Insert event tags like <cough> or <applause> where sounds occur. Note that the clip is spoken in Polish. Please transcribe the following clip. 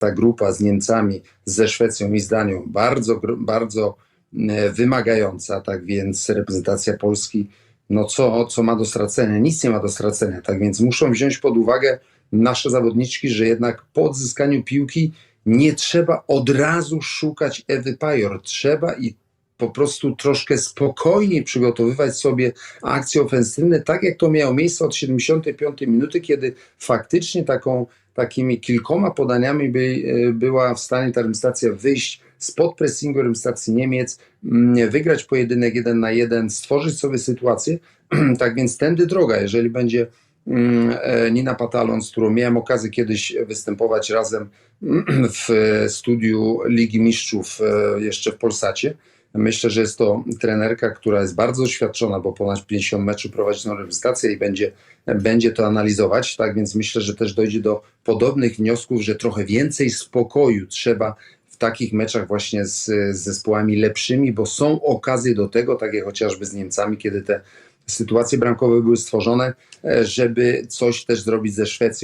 ta grupa z Niemcami, ze Szwecją i z Danią bardzo, bardzo e, wymagająca, tak więc reprezentacja Polski, no co, co ma do stracenia? Nic nie ma do stracenia, tak więc muszą wziąć pod uwagę nasze zawodniczki, że jednak po odzyskaniu piłki nie trzeba od razu szukać Ewy Pajor, trzeba i po prostu troszkę spokojniej przygotowywać sobie akcje ofensywne, tak jak to miało miejsce od 75 minuty, kiedy faktycznie taką, takimi kilkoma podaniami by, e, była w stanie ta reprezentacja wyjść spod pressingu reprezentacji Niemiec, mm, wygrać pojedynek jeden na jeden, stworzyć sobie sytuację. <clears throat> tak więc tędy droga, jeżeli będzie mm, e, Nina Patalon, z którą miałem okazję kiedyś występować razem <clears throat> w studiu Ligi Mistrzów e, jeszcze w Polsacie. Myślę, że jest to trenerka, która jest bardzo doświadczona, bo ponad 50 meczów prowadzi tą reprezentację i będzie, będzie to analizować. Tak więc myślę, że też dojdzie do podobnych wniosków, że trochę więcej spokoju trzeba w takich meczach właśnie z, z zespołami lepszymi, bo są okazje do tego, tak jak chociażby z Niemcami, kiedy te sytuacje bramkowe były stworzone, e, żeby coś też zrobić ze Szwecją.